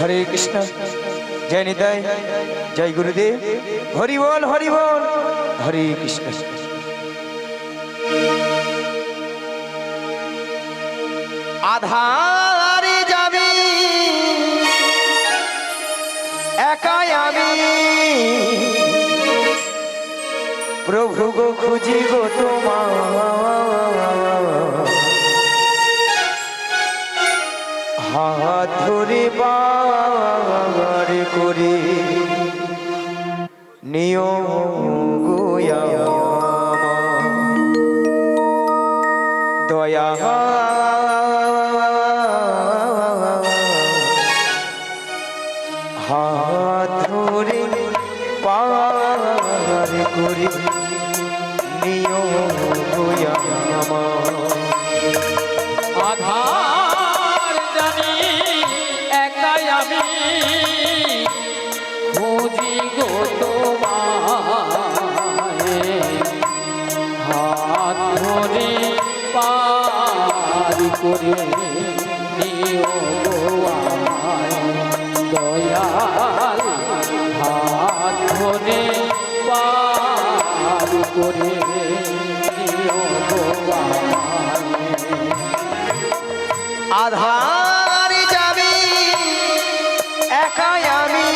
হরে কৃষ্ণ, জয় নিতাই, জয় গুরুদেব। হরি বল হরি বল, হরে কৃষ্ণ। আধারে যাবে, একাই আমি। প্রভু গো, খুঁজি গো হাত ধরে বার করে। নিয়ম গোয়া। দয়া। হাত ধরে পার করে। নিয়ম গোয়া। আধার ধরে পারি করে নিও ধরে পারি করে আধার যাবে একাই আমি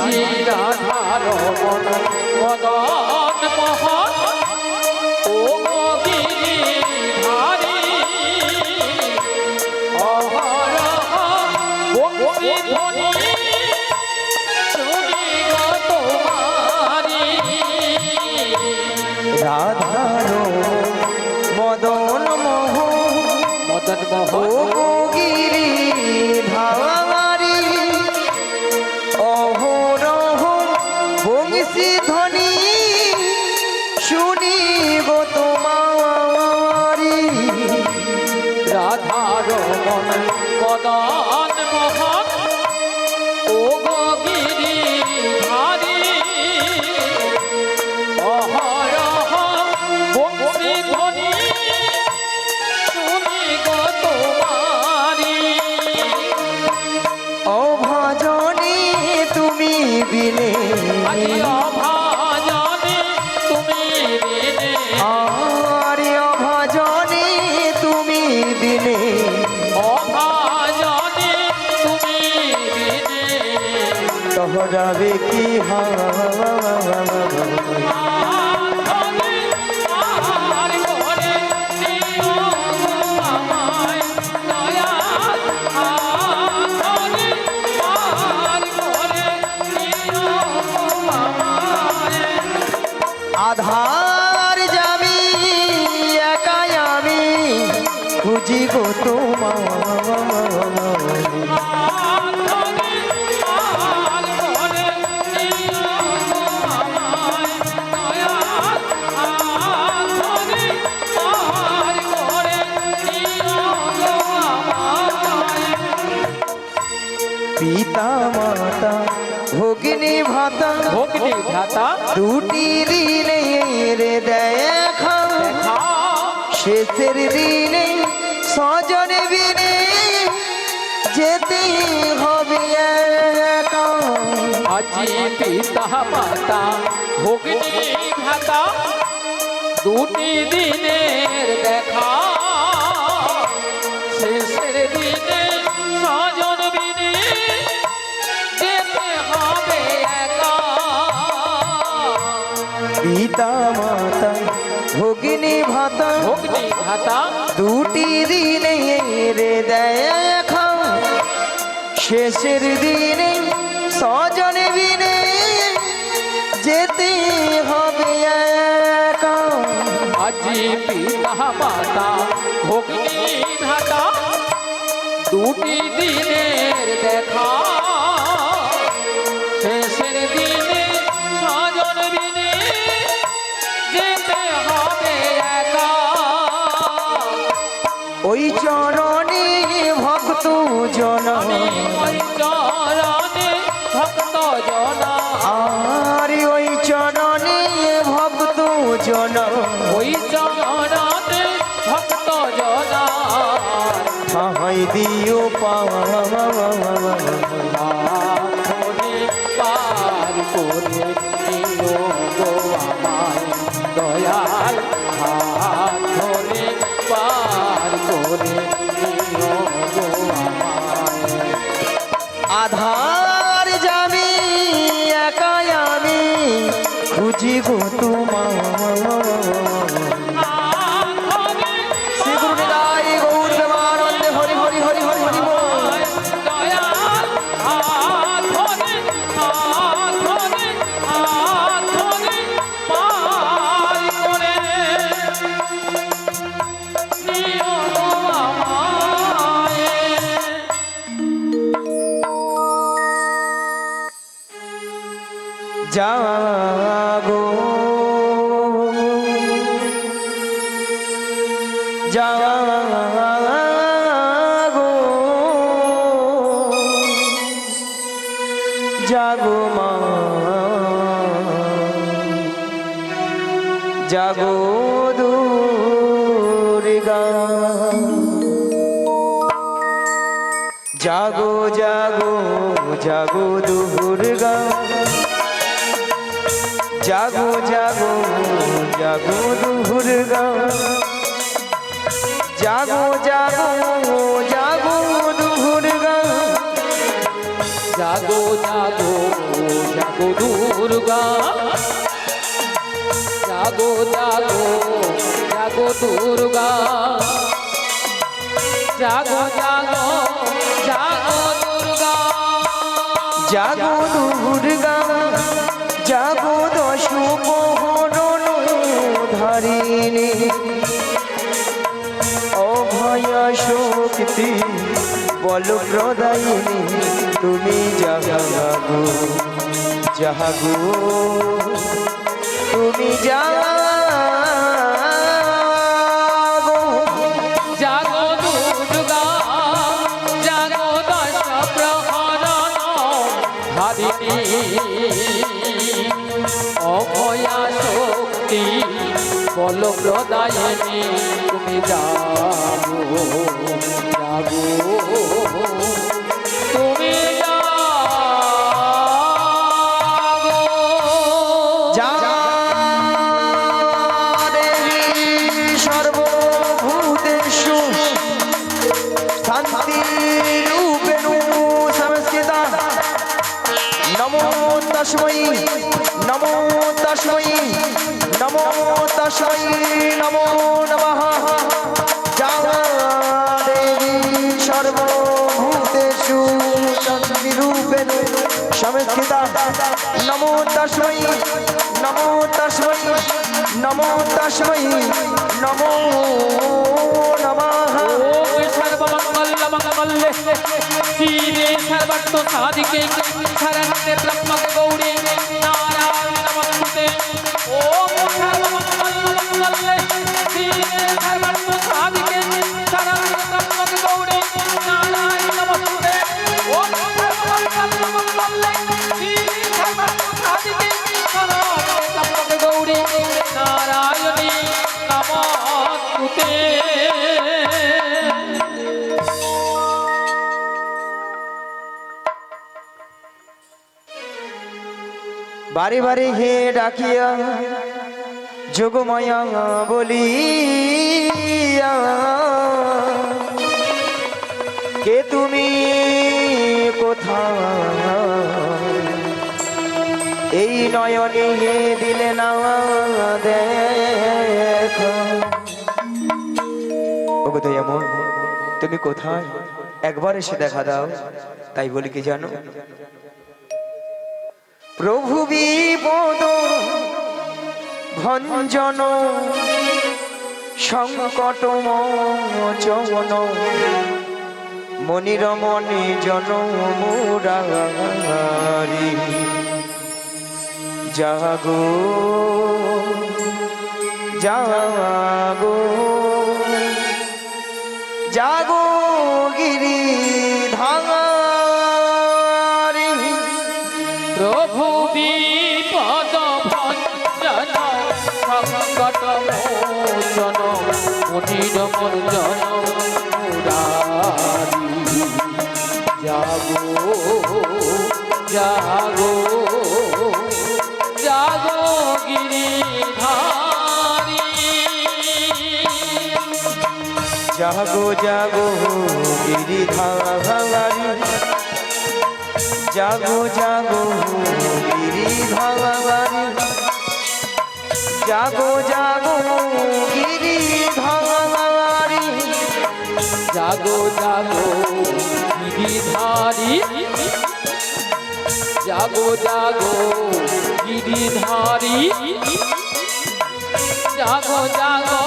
আজি রাধার মন মদন মোহন ও গিরি ধারি অহরহ বংশী ধ্বনি শুনি গো তোমারি রাধার মদন মোহ মদন তহরাবে কি? হা দুটি দিনে রে দেখা। শেষের দিনে স্বজন বিনে যেতে হবে আজি পিতা মাতা, ভগ্নি ভাতা দুটি দিনের দেখা। শেষের দিনে পিতা মাতা ভগিনী ভাতা ভগ্নি ভাতা। দুটি দিনে রে দেখা শেষের দিনে স্বজন বিনে যেতে হবে একা আজি পিতা মাতা ভগ্নি ধাতা দুটি দিনের দেখা। ওই চরণে ভক্ত জন। ওই চরণে ভক্ত জনা। আর ওই চরণে ভক্ত জন। ওই চরণে ভক্ত জনা। ঠাই দিও পাওয়া পার করে নিও খুঁজি গো জাগো মা। জাগো দুর্গা। জাগো জাগো জাগো দুর্গা। জাগো জাগো জাগো দুর্গা। জাগো জাগো জাগো জাগো দুর্গা। জাগো জাগো জাগো দুর্গা। জাগো জাগো জাগো দুর্গা। জাগো দুর্গা, জাগো দশ মোহন ধারিণী। অভয় শক্তি বল প্রদায়িনী তুমি জাগো জাগো তুমি হারিণী অভয়া শক্তি বল তুমি জাগো জাগো সদা নমো তস্মৈ নমো তস্মৈ নমো তস্মৈ, নমো নমঃ। সর্বমঙ্গলমঙ্গলে শিবে সর্বত্র সাধিকে শরণ্যে ব্রহ্ম গৌরী নারায়ণ নমস্তে ওম বারে হে ডাকিয়া যোগময়া বলিয়া, কে তুমি কোথায়? এই নয়নে হে দিলে না দেখা। দয়ামন তুমি কোথায়? একবার এসে দেখা দাও, তাই বলি কি জানো? প্রভু বিপদ ভঞ্জন সংকট মোচন মনির মনে জন মুরারি। জাগো জাগো জাগো বিপদ ভঞ্জন সংকট মোচন মুনির মর্জন মুরারি। জাগো জাগো জাগো জাগো জাগো, গিরি গিরিধারি জাগো জাগো, গিরি গিরিধারি জাগো জাগো, গিরিধারী। জাগো জাগো, গিরিধারী। জাগো জাগো,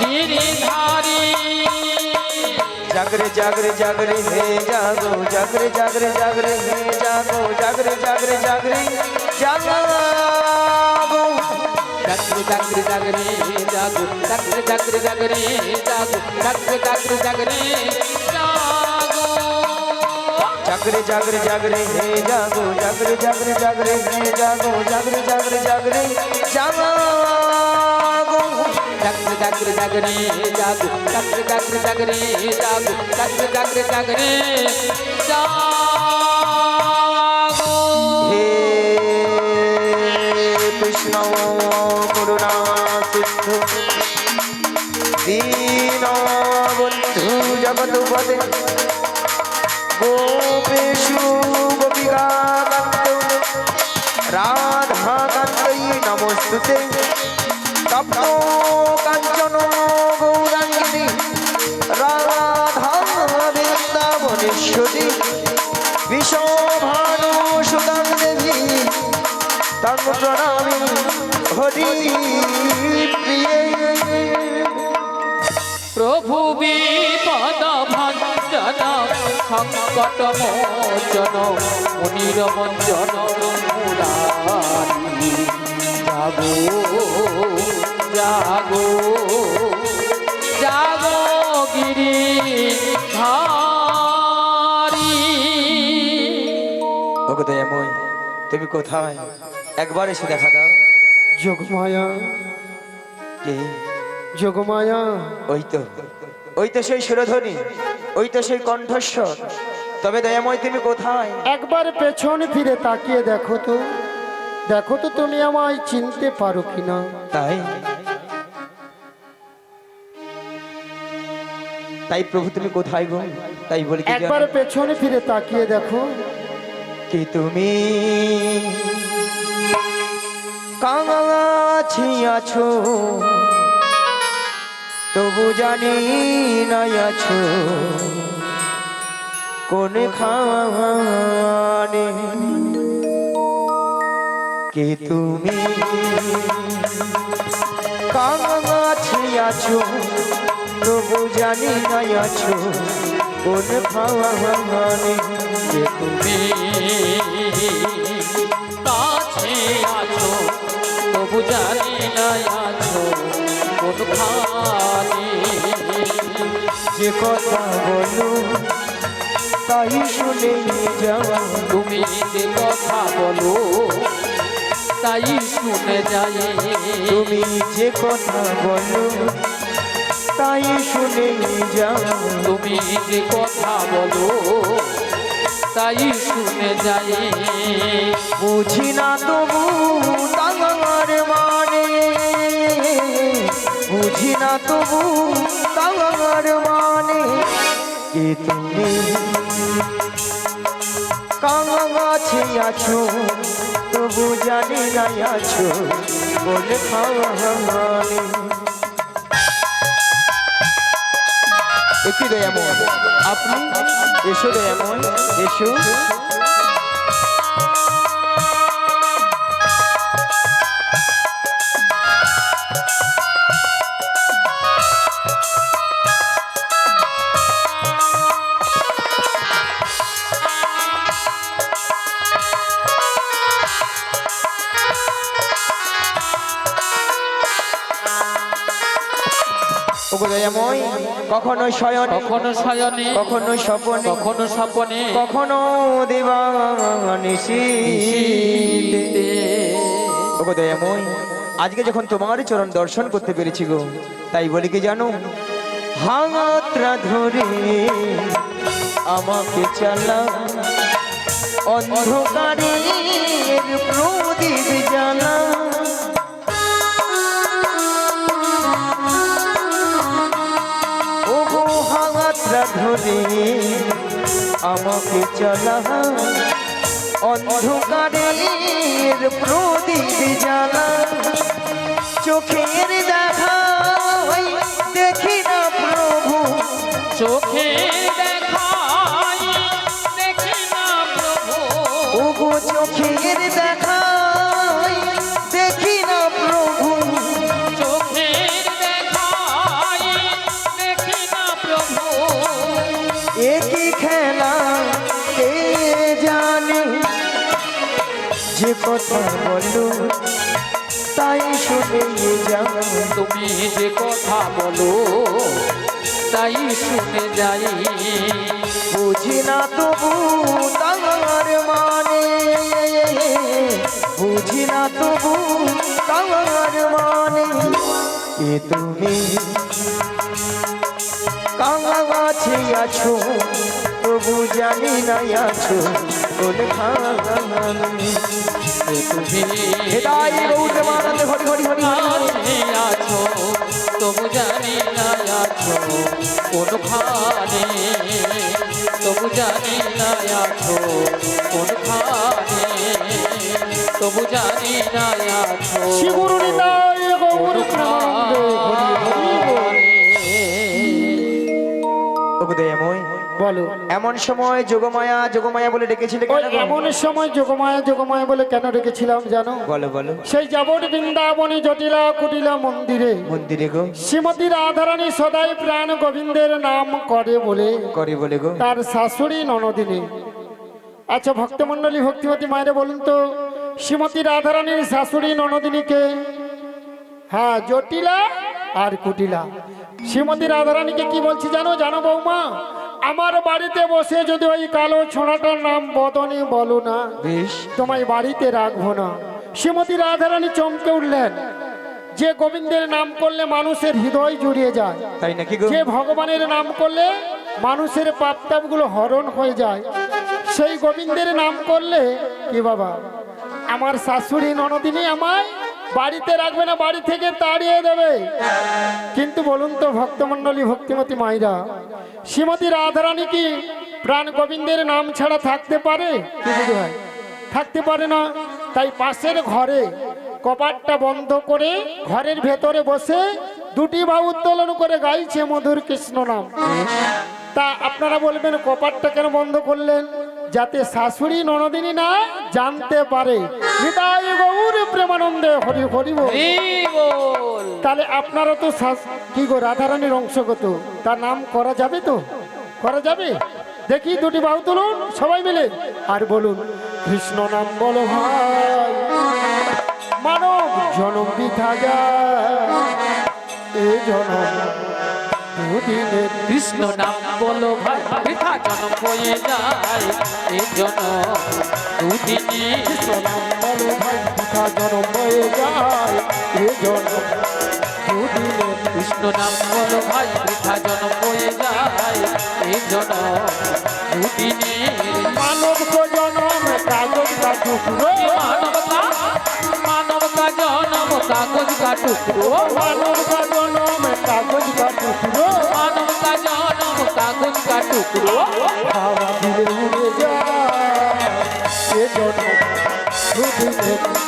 গিরিধারী। जागरे जागरे जागरे हे जागो जागरे जागरे जागरे हे जागो जागरे जागरे जागरे जागो जागरे जागरे जागरे हे जागो जागरे जागरे जागरे जागो जागरे जागरे जागरे जागो जागरे जागरे जागरे हे जागो जागरे जागरे जागरे हे जागो जागरे जागरे जागरे जागो জাগরে জাগরে জাগরে জাগো জাগরে জাগরে জাগরে জাগো হে কৃষ্ণ করুণা সিন্ধু দীন বন্ধু জগৎপতে প্রভু বিপদ ভঞ্জন, সংকট মোচন, মুনির মঞ্জন জাগো জাগো জাগো গিরি ধারি ওগো তুমি কোথায়? একবার এসে দেখা দাও। যোগমায়া। কে? যোগমায়া। ওই তো। ওই তো সেই সুরধ্বনি ওই তো সেই কণ্ঠস্বর। তবে দয়াময় তুমি কোথায়? একবার পেছন ফিরে তাকিয়ে দেখো তো। দেখো তো তুমি আমায় চিনতে পারো কিনা। তাই? তাই প্রভু তুমি কোথায় গো? তাই বলি একবার পেছনে ফিরে তাকিয়ে দেখো। কি তুমি? কাছি আছো তবু জানি না আছো। কোন খানে কে তুমি? কাছি আছো তবু জানি না আছো। কোন খানে কে তুমি? কাছে আছো। তবু জানি না আছো কোনখানে যে কথা বলো, তাই শুনে যাওয়া তুমি যে কথা বলো, তাই শুনে যাই তুমি যে কথা বলো, তাই শুনে যাওয়া তুমি যে কথা বলো, তাই শুনে যাই বুঝি না তবু বুঝি না তবু তাঙ্গার মানে। কে তুমি? কাছে আছো, তবু জানি না আছো, বলে খাওয়া মানে। একটি দয়াময় আপনি এসো দয়াময় এসো। ওগো কখনো শয়নে কখনো শয়নে কখনো স্বপনে কখনো স্বপনে কখনো দিবানিশীতে। ওগো দয়াময় আজকে যখন তোমার চরণ দর্শন করতে পেরেছি গো তাই বলি কি জানো? হাতরা ধরে আমাকে চালা অন্ধকারের প্রদীপ জানা ধরে আমাকে চালা। অন্ধকারের প্রদীপ জানা চোখের দেখা দেখি না প্রভু। চোখে চোখের দেখি একই খেলা কে জানে? যে কথা বলো তাই শুনে যাও। তুমি যে কথা বলো তাই শুনে যাই। বুঝি না তবু তার মানে। বুঝি না তবু তার মানে। এ তুমি কাছে আছো তবু জানি না আছো কোনখানে যে হেদাই গৌর হরি হরি হরি হরি। আছো তবু জানি না আছো কোনখানে তবু জানি না আছো কোনখানে তবু জানি না আছো শিগুরু নিতাই গৌর প্রেমানন্দে বলো। এমন সময় যোগমায়া যোগমায়া বলে ডেকেছিলে ওই কেন এমন সময় যোগমায়া যোগমায়া বলে কেন ডেকেছিলাম জানো? বলো বলো। সেই যাবট বৃন্দাবনী জটিলা কুটিলা মন্দিরে মন্দিরে গো। শ্রীমতী রাধারানী সদাই প্রাণ গোবিন্দের নাম করে বলে করে বলে গো। তার শাশুড়ি ননদিনী। আচ্ছা ভক্তমণ্ডলী ভক্তিমতী মায়েরা বলুন তো শ্রীমতী রাধারানীর শাশুড়ি ননদিনীকে হ্যাঁ জটিলা আর কুটিলা। শ্রীমতী রাধারানীকে কি বলছি জানো? জানো বৌমা আমার বাড়িতে বসে যদি ওই কালো ছোড়াটার নাম বদনে বলো না বেশ। তোমায় বাড়িতে রাখব না। শ্রীমতী রাধারানী চমকে উঠলেন। যে গোবিন্দের নাম করলে মানুষের হৃদয় জুড়িয়ে যায় তাই নাকি যে ভগবানের নাম করলে মানুষের পাপতাপগুলো হরণ হয়ে যায় সেই গোবিন্দের নাম করলে কি বাবা? আমার শাশুড়ি ননদিনী আমায় বাড়িতে রাখবে না, বাড়ি থেকে তাড়িয়ে দেবে। কিন্তু বলুন তো, ভক্তমণ্ডলী, ভক্তিমতী মাইরা, শ্রীমতী রাধারানী কি প্রাণ গোবিন্দের নাম ছাড়া থাকতে পারে? থাকতে পারে না। তাই পাশের ঘরে কপাটটা বন্ধ করে ঘরের ভেতরে বসে দুটি বাহু উত্তোলন করে গাইছে মধুর কৃষ্ণ নাম। তা আপনারা বলবেন, কপাটটা কেন বন্ধ করলেন? যাতে শাশুড়ি ননদিনী না জানতে পারে। গৌর প্রেমানন্দে হরি হরি বল। তাহলে আপনারা তো কি গো রাধারানীর অংশগত। তার নাম করা যাবে তো? করা যাবে? দেখি দুটি বাহু তুলুন সবাই মিলে। আর বলুন কৃষ্ণ নাম বলো ভাই মানব জনম বিধা যায়। এ জনম কৃষ্ণ নাম বলো ভাই বৃথা জনম হয়ে যায়। দুদিনে। কৃষ্ণ নাম বলো ভাই জনম হয়ে যায় এ জনম দুদিনের কৃষ্ণ নাম বলো ভাই বৃথা জনম হয়ে যায় এই জন্য দুদিনে মানব জনম কাগজ কা টুকরো। মানবতা মানবতা জনম কাগজ কা টুকরো। মানব কা জনম কাগজ কা টুকরো। মানবতা জনম কাগজ কা টুকরো। হাওয়া দিলে উড়ে যায় এ জনম মানবতা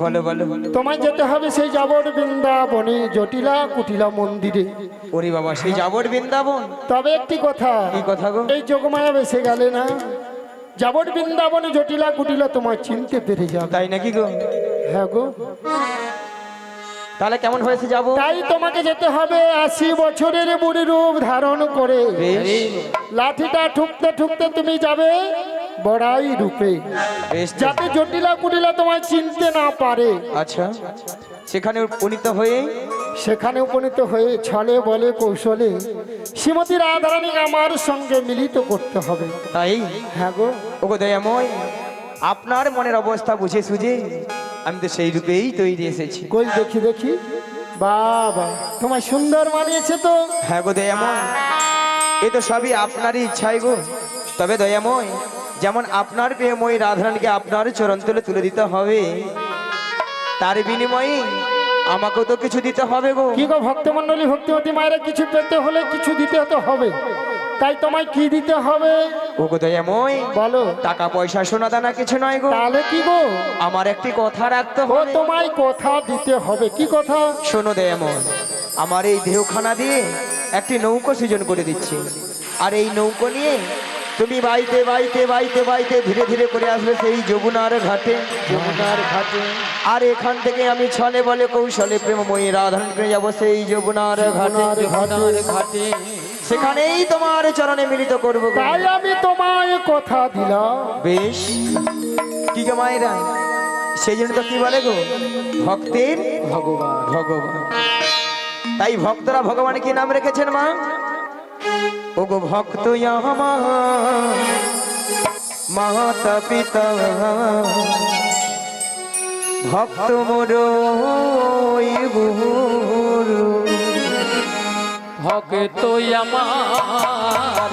বলো বলো তোমায় যেতে হবে সেই যাবর বৃন্দাবনে জটিলা কুটিলা মন্দিরে। ওরে বাবা সেই যাবর বৃন্দাবন? তবে একটি কথা কি কথা গো? এই যোগমায়া বেসে গেলে না? যাবর বৃন্দাবনে জটিলা কুটিলা তোমায় চিনতে পেরে যাও তাই নাকি গো? হ্যাঁ গো। তাহলে কেমন হয়েছে যাব? তাই তোমাকে যেতে হবে আশি বছরের বুড়ি রূপ ধারণ করে। লাঠিটা ঠুকতে ঠুকতে তুমি যাবে বড়াই রূপে। যাতে জটিলা কুটিলা তোমায় চিনতে না পারে। আচ্ছা। সেখানে উপনীত হয়ে? সেখানে উপনীত হয়ে ছলে বলে কৌশলে শ্রীমতী রাধারানী আমার সঙ্গে মিলিত করতে হবে। তাই? হ্যাঁ গো। ওগো দয়াময় আপনার মনের অবস্থা বুঝে সুঝে আমি তো সেই রূপেই তৈরি এসেছি। কই দেখি দেখি। বাবা তোমায় সুন্দর মানিয়েছে তো। হ্যাঁ গো দয়াময় এ তো সবই আপনারই ইচ্ছাই গো। তবে দয়াময় যেমন আপনার প্রিয়ময়ী রাধারানীকে আপনার চরণ তুলে তুলে দিতে হবে তার বিনিময়ে আমাকেও তো কিছু দিতে হবে গো। কি গো ভক্তমন্ডলী ভক্তিমতী মায়েরা কিছু পেতে হলে কিছু দিতে তো হবে। তাই তোমায় কি দিতে হবে? ওগো দয়াময় বলো। টাকা পয়সা সোনা দানা কিছু নয় গো। তাহলে কি গো? আমার একটি কথা রাখতে হবে। তোমায় কথা দিতে হবে। কি কথা? শোনো এমন আমার এই দেহখানা দিয়ে একটি নৌকো সৃজন করে দিচ্ছি। আর এই নৌকো নিয়ে তুমি বাইতে বাইতে বাইতে বাইতে ধীরে ধীরে করে আসবে সেই যমুনার ঘাটে যমুনার ঘাটে। আর এখান থেকে আমি ছলে বলে কৌশলে প্রেমময়ী করে যাব সেই যমুনার ঘাটে যমুনার ঘাটে। সেখানেই তোমার চরণে মিলিত করব। তাই আমি তোমায় কথা দিলাম। বেশ। কি গো মায়েরা? সেই জন্য তো কি বলে গো? ভক্তের ভগবান। ভগবান। তাই ভক্তরা ভগবান কি নাম রেখেছেন মা? ও গো ভক্ত আমার মাতা পিতা। ভক্ত মোর গুরু। ভক্ত আমার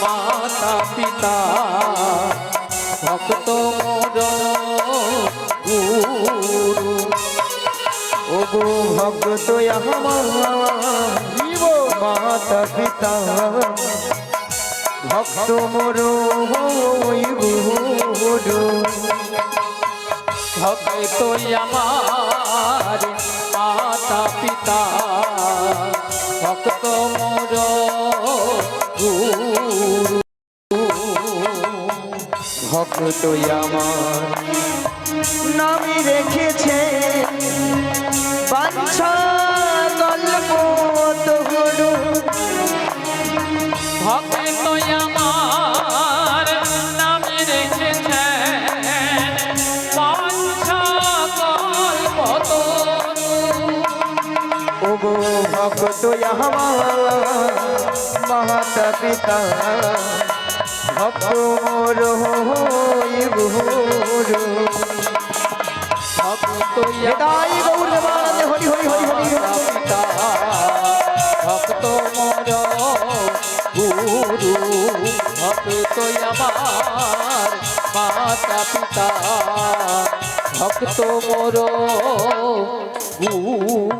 মাতা পিতা। ভক্ত মোর গুরু। ও ভক্ত আমার মাতা পিতা। ভক্ত মোর। ভক্ত আমার মাতা পিতা। ভক্ত মোর ভক্ত আমার। নামি রেখেছে বাঞ্ছা। ভক্ত আমার নাম রেখেছেন পাঁচা কল্প ও গো ভক্ত আমার মাতা পিতা ভক্ত মোর ভক্ত গৌর হরি হরি হরি। হরি পিতা ভক্ত মোর গুরু ভক্ত আমার মাতা পিতা। ভক্ত মোর গুরু